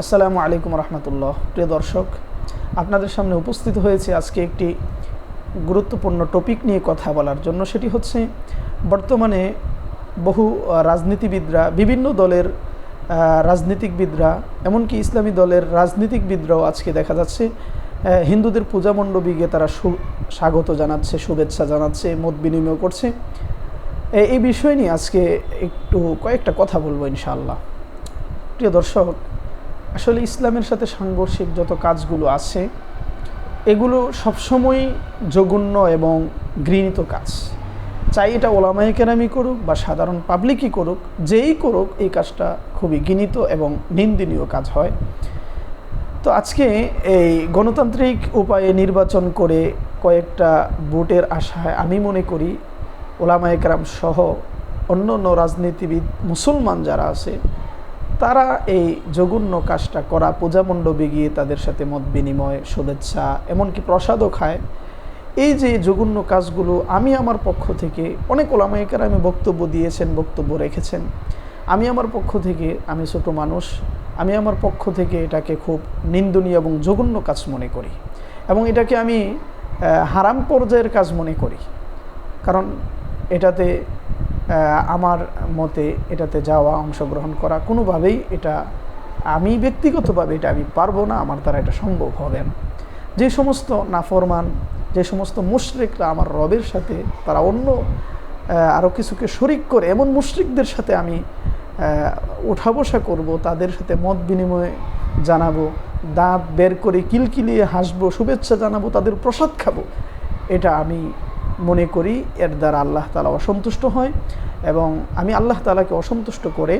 আসসালামু আলাইকুম রহমতুল্লাহ। প্রিয় দর্শক, আপনাদের সামনে উপস্থিত হয়েছে আজকে একটি গুরুত্বপূর্ণ টপিক নিয়ে কথা বলার জন্য। সেটি হচ্ছে বর্তমানে বহু রাজনীতিবিদরা, বিভিন্ন দলের রাজনীতিকবিদরা, এমনকি ইসলামী দলের রাজনীতিকবিদরাও আজকে দেখা যাচ্ছে হিন্দুদের পূজা তারা সু, স্বাগত জানাচ্ছে, শুভেচ্ছা জানাচ্ছে, মত বিনিময় করছে। এই বিষয় নিয়ে আজকে একটু কয়েকটা কথা বলব ইনশাআল্লাহ। প্রিয় দর্শক আসলে ইসলামের সাথে সাংঘর্ষিক যত কাজগুলো আছে, এগুলো সবসময়ই জঘন্য এবং ঘৃণিত কাজ। চাই এটা ওলামায়ে কেরামি করুক বা সাধারণ পাবলিকই করুক, যেই করুক এই কাজটা খুবই ঘৃণিত এবং নিন্দনীয় কাজ হয়। তো আজকে এই গণতান্ত্রিক উপায়ে নির্বাচন করে কয়েকটা ভোটের আশায় আমি মনে করি ওলামা একরাম সহ অন্য অন্য রাজনীতিবিদ, মুসলমান যারা আছে তারা এই জঘন্য কাজটা করা পূজা মণ্ডপে গিয়ে তাদের সাথে মত বিনিময়, শুভেচ্ছা, এমনকি প্রসাদও খায়। এই যে জঘন্য কাজগুলো আমি আমার পক্ষ থেকে, অনেক ওলামাইকার আমি বক্তব্য দিয়েছেন, বক্তব্য রেখেছেন। আমি আমার পক্ষ থেকে, আমি ছোট মানুষ, আমি আমার পক্ষ থেকে এটাকে খুব নিন্দনীয় এবং জঘন্য কাজ মনে করি এবং এটাকে আমি হারাম পর্যায়ের কাজ মনে করি। কারণ এটাতে আমার মতে এটাতে যাওয়া, অংশগ্রহণ করা, কোনোভাবেই এটা আমি ব্যক্তিগতভাবে এটা আমি পারব না, আমার দ্বারা এটা সম্ভব হবে না। যে সমস্ত নাফরমান, যে সমস্ত মুশরিকরা আমার রবের সাথে, তারা অন্য আরও কিছুকে শরিক করে, এমন মুশরিকদের সাথে আমি উঠা বসা করব, তাদের সাথে মত বিনিময় জানাব, দাঁত বের করে কিলকিলিয়ে হাসবো, শুভেচ্ছা জানাব, তাদের প্রসাদ খাব, এটা আমি মনে করি, এর দ্বারা আল্লাহ তালা অসন্তুষ্ট হয় এবং আমি আল্লাহ তালাকে অসন্তুষ্ট করে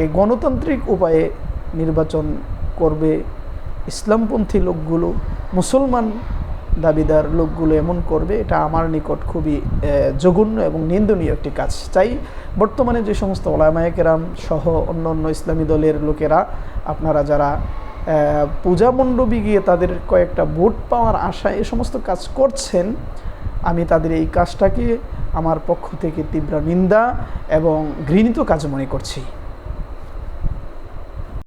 এই গণতান্ত্রিক উপায়ে নির্বাচন করবে। ইসলামপন্থী লোকগুলো, মুসলমান দাবিদার লোকগুলো এমন করবে, এটা আমার নিকট খুবই জঘন্য এবং নিন্দনীয় একটি কাজ। চাই বর্তমানে যে সমস্ত ওলামায়কেরাম সহ অন্য অন্য ইসলামী দলের লোকেরা, আপনারা যারা পূজা মণ্ডপে গিয়ে তাদের কয়েকটা ভোট পাওয়ার আশায় এ সমস্ত কাজ করছেন আমি তাদের এই কাজটাকে আমার পক্ষ থেকে তীব্র নিন্দা এবং ঘৃণিত কাজ মনে করছি।